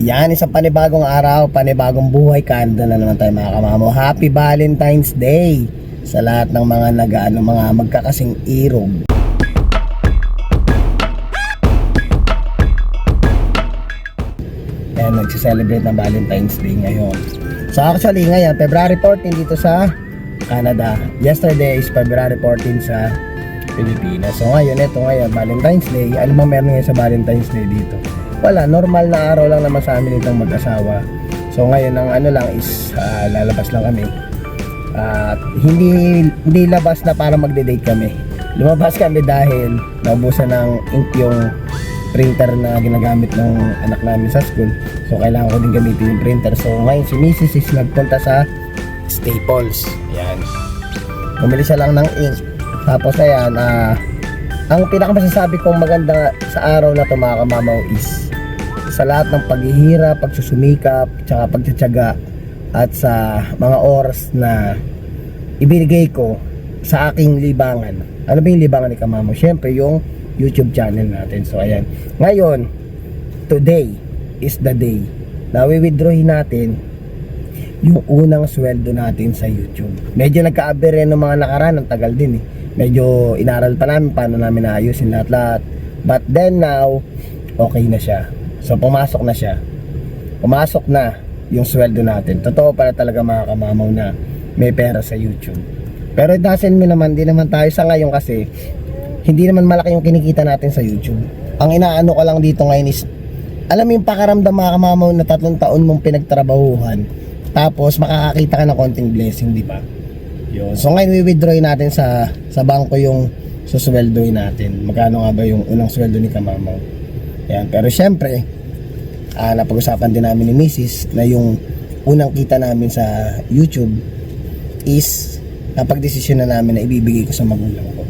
Yan, isang panibagong araw, panibagong buhay. Kanda na naman tayo mga kamamo. Happy Valentine's Day sa lahat ng mga nag ano, mga magkakasing irog. Ayan, nagsiselebrate ng Valentine's Day ngayon. So actually ngayon, February 14 dito sa Canada. Yesterday is February 14 sa Pilipinas. So ngayon, ito ngayon, Valentine's Day. Ano ba meron ngayon sa Valentine's Day dito? Wala, normal na araw lang naman sa amin itong mag-asawa. So ngayon, ang ano lang is ah, lalabas lang kami. At hindi hindi labas na para magde-date kami. Lumabas kami dahil naubusan ng ink yung printer na ginagamit ng anak namin sa school. So kailangan ko din gamitin yung printer. So ngayon si Mrs. is nagpunta sa Staples. Yan. Bumili siya lang ng ink. Tapos ayan, ah ang pinakamasasabi kong maganda sa araw na to mga kamamaw is sa lahat ng paghihirap, pagsusumikap, tsaka pagtsatsaga at sa mga oras na ibinigay ko sa aking libangan. Ano ba yung libangan ni Kamamo? Siyempre yung YouTube channel natin. So ayan. Ngayon, today is the day na withdrawin natin yung unang sweldo natin sa YouTube. Medyo nagka-abere ng mga nakaraan, ang tagal din eh. Medyo inaral pa namin paano namin naayusin lahat-lahat. But then now, okay na siya. So pumasok na siya. Pumasok na yung sweldo natin. Totoo pala talaga mga kamamaw na may pera sa YouTube. Pero it doesn't mean naman, di naman tayo sa ngayon kasi hindi naman malaki yung kinikita natin sa YouTube. Ang inaano ko lang dito ngayon is alam mo yung pakaramdam mga kamamaw na tatlong taon mong pinagtrabahuhan tapos makakakita ka ng konting blessing, di ba? Yun. So ngayon i-withdrawin natin sa sa bangko yung susweldoin natin. Magkano nga ba yung unang sweldo ni Kamamaw? Yan. Pero syempre, ah, napag-usapan din namin ni Mrs. na yung unang kita namin sa YouTube is napag-desisyon na namin na ibibigay ko sa magulang ko.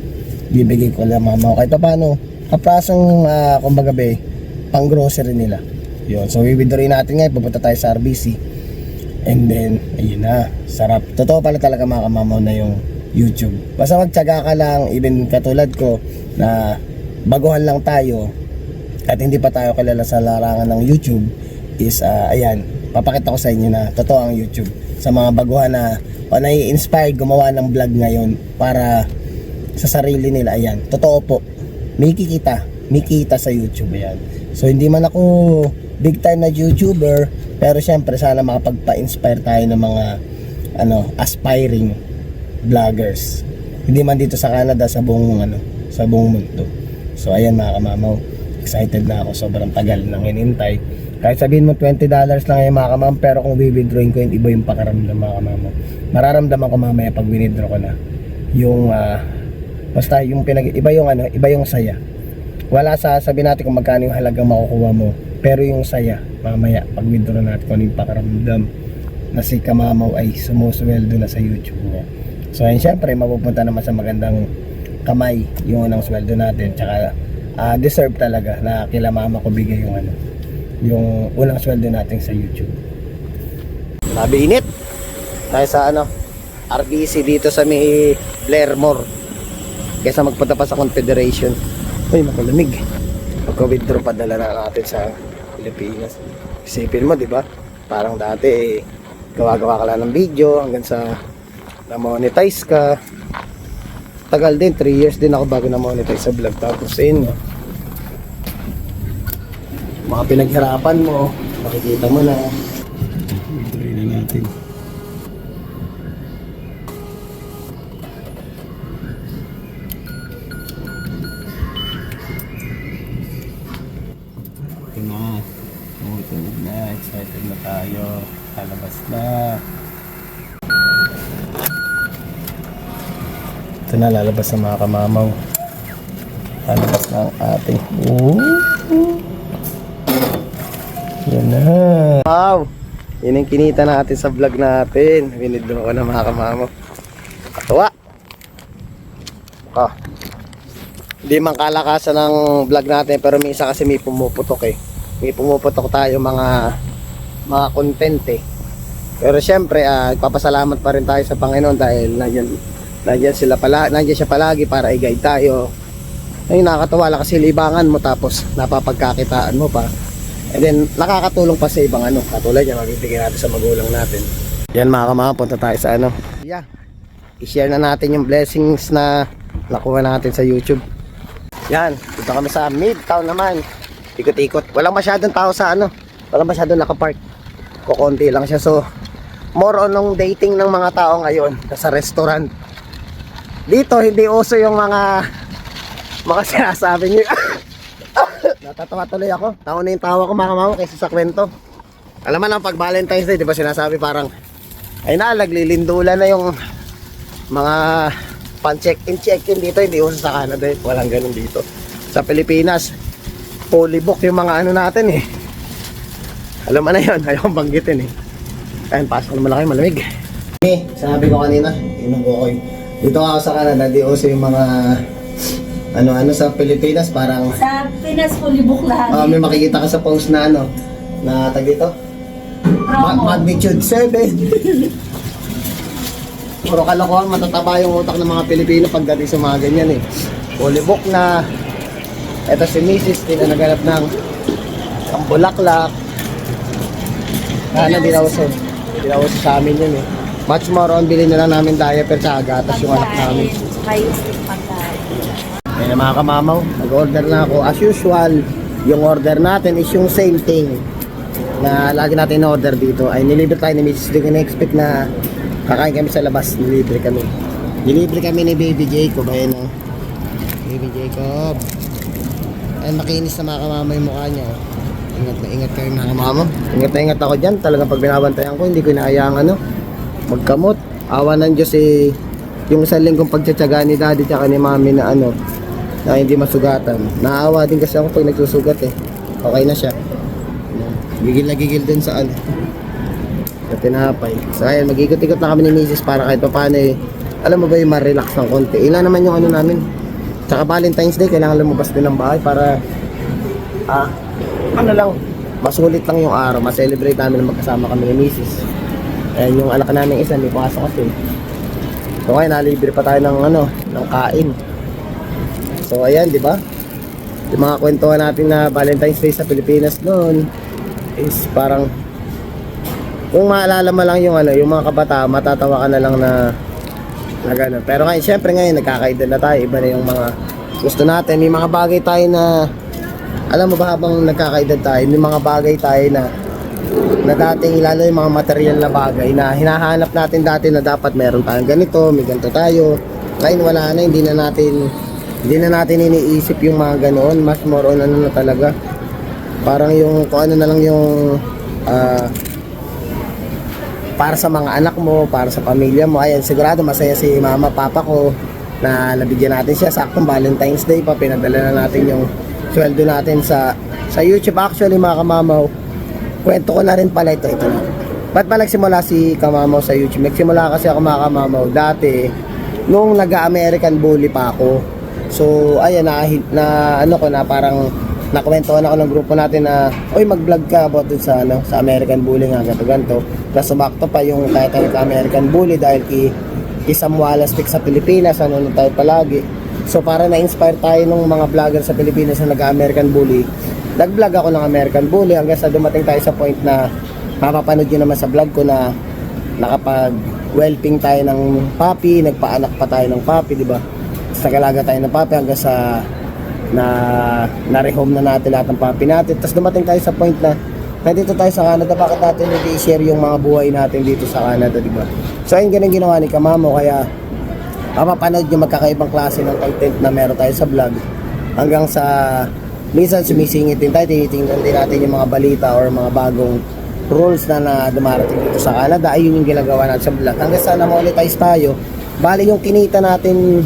Ibibigay ko lang mama ko. Kahit pa paano, kaprasong, uh, kumbaga be, pang grocery nila. Yun. So, withdrawin natin ngayon. Pupunta tayo sa RBC. And then, ayun na. Sarap. Totoo pala talaga mga kamamaw na yung YouTube. Basta magtyaga ka lang, even katulad ko, na baguhan lang tayo, at hindi pa tayo kilala sa larangan ng YouTube, is, ah, ayan, papakita ko sa inyo na totoo ang YouTube. Sa mga baguhan na, o nai-inspire gumawa ng vlog ngayon para sa sarili nila, ayan. Totoo po. May kikita. May kita sa YouTube, ayan. So, hindi man ako big time na YouTuber, pero syempre sana makapagpa-inspire tayo ng mga ano, aspiring vloggers. Hindi man dito sa Canada, sa buong ano, sa buong mundo. So ayan mga kamamaw, excited na ako. Sobrang tagal nang hinintay. Kahit sabihin mo 20 dollars lang yung mga kamam, pero kung withdrawin ko yun, iba yung pakaramdam mga kamamaw. Mararamdaman ko mamaya pag withdraw ko na. Yung, ah, basta yung pinag, iba yung ano, iba yung saya. Wala sa sabi natin kung magkano yung halagang makukuha mo. Pero yung saya, mamaya, pag withdraw natin kung ano yung pakaramdam na si Kamamaw ay sumusweldo na sa YouTube niya. So ayun syempre mapupunta naman sa magandang kamay yung unang sweldo natin. Tsaka ah, deserve talaga na kila mama ko bigay yung ano, yung unang sweldo natin sa YouTube. Grabe init. Tayo sa ano, RBC dito sa may Blairmore. Kesa magpunta pa sa Confederation. Uy, makulamig. Pagka-withdraw pa dala na natin sa Pilipinas. Isipin mo, di ba? Parang dati eh, gawa-gawa ka lang ng video hanggang sa na-monetize ka. Tagal din, 3 years din ako bago na-monetize sa vlog. Tapos yun, mga pinaghirapan mo, makikita mo na. Withdraw na natin. Na tayo. Lalabas na. Ito na lalabas ang mga kamamaw. Lalabas na ang ating... Ooh. Yan na. Wow! Yan ang kinita natin sa vlog natin. Winidro ko na mga kamamaw. Katuwa! Ah. Hindi man kalakasan ng vlog natin pero isa kasi may pumuputok eh. May pumuputok tayo mga mga content eh. Pero syempre, ah, papasalamat pa rin tayo sa Panginoon dahil nandiyan, nandiyan sila pala, nandiyan siya palagi para i-guide tayo. Ay nakakatawa lang kasi libangan mo tapos napapagkakitaan mo pa. And then, nakakatulong pa sa ibang ano, katulad yan, mabibigyan natin sa magulang natin. Yan mga kamama, punta tayo sa ano. Yeah, i-share na natin yung blessings na nakuha natin sa YouTube. Yan, dito kami sa Midtown naman. Ikot-ikot. Walang masyadong tao sa ano. Walang masyadong nakapark. Kukunti lang siya. So, more on ng dating ng mga tao ngayon sa restaurant. Dito, hindi uso yung mga mga sinasabi niyo. Natatawa tuloy ako. Tawa na yung tawa ko mga kamama kaysa sa kwento. Alam mo na pag Valentine's Day, di ba sinasabi parang ay na, naglilindula na yung mga pan-check-in, check-in dito, hindi uso sa Canada eh. Walang ganun dito. Sa Pilipinas, fully yung mga ano natin eh. Alam mo na yun, ayaw kong banggitin eh. Ayun, pasok naman kayo, malamig. Eh, sabi ko kanina, inong ko Dito ako sa Canada, di uso yung mga ano-ano sa Pilipinas, parang Sa Pinas, fully book lahat. ah, may makikita ka sa post na ano, na tag dito, Ma- magnitude 7. Puro kalokohan, matataba yung utak ng mga Pilipino pagdating sa mga ganyan eh. Fully book na. Ito si Mrs. Hindi na naghanap ng ang bulaklak. Sana di na uso. Di na uso sa amin yun eh. Much more on, bilhin na lang namin diaper sa gatas yung anak namin. Kayo stick pagkain. Ayun mga kamamaw, nag-order na ako. As usual, yung order natin is yung same thing na lagi natin order dito. Ay nilibre tayo ni Mrs. Hindi ko na-expect na kakain kami sa labas. Nilibre kami. Nilibre kami ni Baby Jacob. Ayun o. Baby Jacob. Ayun, makinis na mga kamama yung mukha niya. Ingat na ingat kayo mga kamama. Ingat na ingat ako dyan. Talagang pag binabantayan ko, hindi ko inaayang ano, magkamot. Awa ng Diyos eh, yung isang linggong pagtsatsaga ni daddy tsaka ni mami na ano, na hindi masugatan. Naawa din kasi ako pag nagsusugat eh. Okay na siya. Gigil na gigil dun sa ano. Sa tinapay. So ayan, mag-ikot-ikot na kami ni Mrs. para kahit pa paano eh. Alam mo ba yung ma-relax ng konti. Ilan naman yung ano namin. Tsaka Valentine's Day, kailangan lumabas din ng bahay para ah, ano lang, masulit lang yung araw. Ma-celebrate namin na magkasama kami ni Mrs. Ayan yung anak namin isa, may pasok kasi. So ngayon, nalibre pa tayo ng ano, ng kain. So ayan, di ba? Yung mga kwentuhan natin na Valentine's Day sa Pilipinas noon is parang kung maalala mo lang yung ano, yung mga kabataan, matatawa ka na lang na na gano'n. Pero ngayon, syempre ngayon, nagkakaedad na tayo. Iba na yung mga gusto natin. May mga bagay tayo na, alam mo ba habang nagkakaedad tayo, may mga bagay tayo na na dating lalo yung mga material na bagay na hinahanap natin dati na dapat meron tayong ganito, may ganito tayo. Ngayon wala na, hindi na natin hindi na natin iniisip yung mga ganoon, mas more on ano na talaga. Parang yung kung ano na lang yung ah, para sa mga anak mo, para sa pamilya mo. Ayan, sigurado masaya si mama, papa ko na nabigyan natin siya saktong Valentine's Day pa pinadala na natin yung sweldo natin sa sa YouTube. Actually mga kamamaw kwento ko na rin pala ito ito na. Ba't ba nagsimula si kamamaw sa YouTube? Nagsimula kasi ako mga kamamaw dati nung nag-American Bully pa ako. So ayan na, na ano ko na parang nakwentuhan ako ng grupo natin na oy mag-vlog ka about dun sa ano sa American Bully nga ganito ganito. Tapos sumakto pa yung title ka American Bully dahil kay kay Sam Wallace sa Pilipinas ano tayo palagi so para na-inspire tayo ng mga vlogger sa Pilipinas na nag-American Bully nag-vlog ako ng American Bully hanggang sa dumating tayo sa point na mapapanood nyo naman sa vlog ko na nakapag whelping tayo ng papi, nagpaanak pa tayo ng papi, di ba? Tapos nagalaga tayo ng papi hanggang sa na na-rehome na natin lahat ng papi natin. Tapos dumating tayo sa point na nandito tayo sa Canada, bakit natin hindi i-share yung mga buhay natin dito sa Canada, di ba? So ayun ganun ginawa ni Kamamo, kaya mapapanood yung magkakaibang klase ng content na meron tayo sa vlog. Hanggang sa minsan sumisingit din tayo tinitingnan din natin yung mga balita or mga bagong rules na na dumarating dito sa Canada. Ayun yung ginagawa natin sa vlog. Hanggang sa na-monetize tayo bali yung kinita natin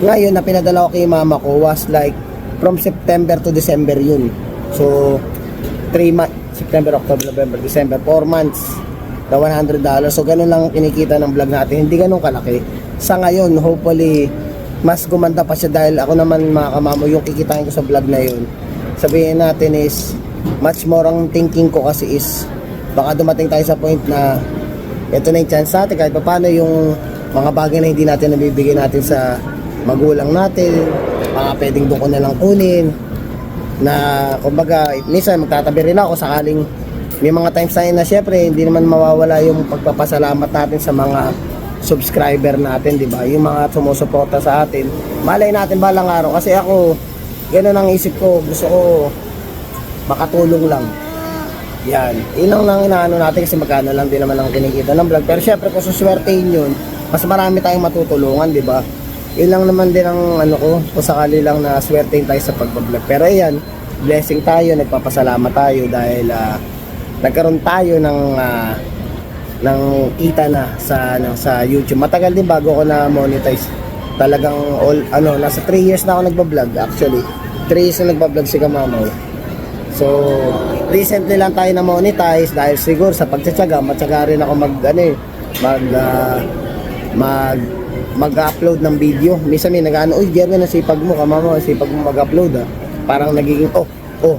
ngayon na pinadala ko kay mama ko was like from September to December yun. So 3 months September, October, November, December 4 months na $100 so ganun lang kinikita ng vlog natin. Hindi ganun kalaki sa ngayon hopefully mas gumanda pa siya dahil ako naman mga kamamo yung kikitain ko sa vlog na yun. Sabihin natin is much more ang thinking ko kasi is baka dumating tayo sa point na ito na yung chance natin kahit pa paano yung mga bagay na hindi natin nabibigay natin sa magulang natin baka pwedeng doon ko na lang kunin na kumbaga minsan magtatabi rin ako sakaling may mga times tayo na syempre hindi naman mawawala yung pagpapasalamat natin sa mga subscriber natin, di ba? Yung mga sumusuporta sa atin. Malay natin balang araw kasi ako ganun ang isip ko, gusto ko makatulong lang. Yan. Ilang lang inaano natin kasi magkano lang din naman ang kinikita ng vlog. Pero syempre kung suswertein yun, mas marami tayong matutulungan, di ba? Yun lang naman din ang ano ko, kung sakali lang na swertein tayo sa pagbablog. Pero ayan, blessing tayo, nagpapasalamat tayo dahil ah, nagkaroon tayo ng ah, ng kita na sa ano, sa YouTube. Matagal din bago ko na monetize. Talagang all ano, nasa 3 years na ako nagba-vlog actually. 3 years na nagba-vlog si Kamamaw. So, recently lang tayo na monetize dahil siguro sa pagtsatsaga, matyaga rin ako mag ano eh, mag ah, mag mag-upload ng video. Minsan may nag-ano, uy, Jerwin, ang sipag mo, kamama, sipag mo mag-upload ah. Parang nagiging, oh, oh.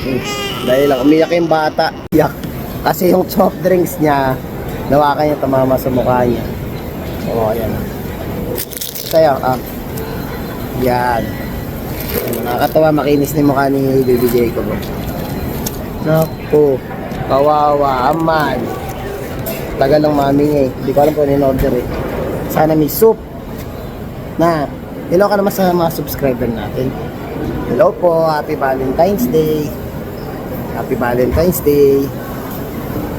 Hmm. Dahil lang, umiyak yung bata. Kasi yung soft drinks niya, nawakan niya tumama sa mukha niya. Oo, oh, ayan. Kaya, ah, yan. Nakakatawa, makinis ni mukha ni Baby Jacob. Naku, kawawa, aman. Tagal ng mami eh. Hindi ko alam kung ano yung order eh. Sana may soup. Na, hello ka naman sa mga subscriber natin. Hello po, happy Valentine's Day. Happy Valentine's Day.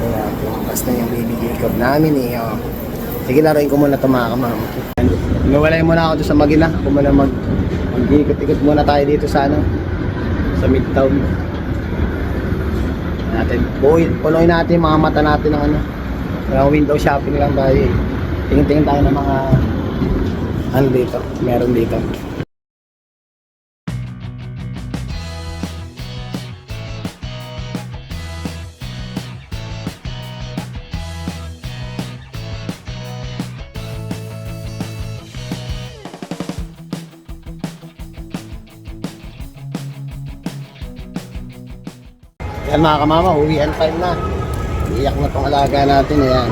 Ayan, bukas na yung baby Jacob namin eh. Oh. Sige, laruin ko muna ito mga kamama. Nawalay muna ako doon sa Magina. Ako muna mag mag-ikot-ikot muna tayo dito sa ano sa Midtown. Natin, buuin, punuin natin mga mata natin ng ano. Mga window shopping lang tayo eh. Tingin-tingin tayo ng mga ano dito, meron dito. Yan mga kamama, uwian time na. Iyak na tong alaga natin, ayan.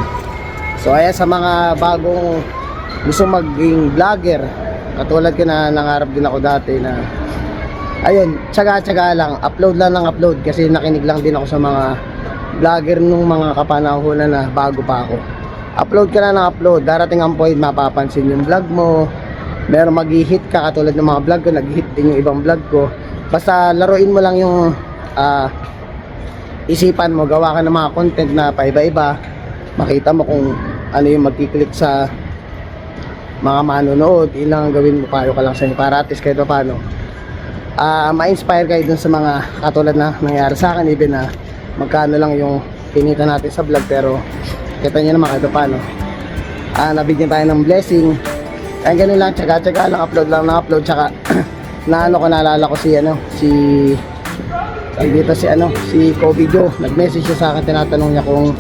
So ayan sa mga bagong gusto maging vlogger, katulad ko na nangarap din ako dati na ayun, tsaga-tsaga lang, upload lang ng upload kasi nakinig lang din ako sa mga vlogger nung mga kapanahonan na bago pa ako. Upload ka na ng upload, darating ang point mapapansin yung vlog mo, meron mag-hit ka katulad ng mga vlog ko, nag-hit din yung ibang vlog ko. Basta laruin mo lang yung ah, isipan mo, gawa ka ng mga content na paiba-iba, makita mo kung ano yung magkiklik sa mga manonood, ilang gawin mo, payo ka lang sa inyo para at least kahit pa paano. ah ma-inspire kayo dun sa mga katulad na nangyari sa akin, even na magkano lang yung kinita natin sa vlog, pero kita nyo naman kahit pa paano. Ah, nabigyan tayo ng blessing. Kaya ganun lang, tsaga-tsaga lang, upload lang na upload, tsaka na ano ko naalala ko si ano, si Sabi dito si ano, si Kobe Joe, nag-message siya sa akin, tinatanong niya kung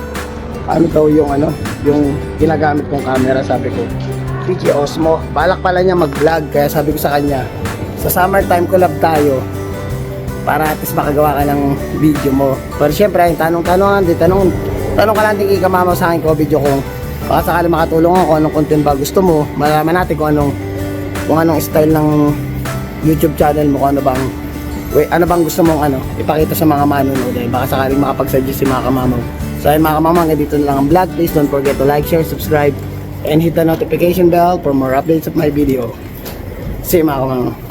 ano daw yung ano, yung ginagamit kong camera, sabi ko. PG Osmo, balak pala niya mag-vlog, kaya sabi ko sa kanya, sa summertime collab tayo, para at least makagawa ka ng video mo. Pero syempre, yung tanong-tanong, di tanong, tanong ka lang din kay kamama sa akin, Kobe Joe, kung baka sakali makatulong ako, anong content ba gusto mo, malaman natin kung anong, kung anong style ng YouTube channel mo, kung ano bang Wait, ano bang gusto mong ano, ipakita sa mga manonood eh. Baka sakaling makapag-suggest si mga kamamaw. So ayun mga kamamaw, hanggang dito na lang ang vlog. Please don't forget to like, share, subscribe, and hit the notification bell for more updates of my video. See you mga kamamaw.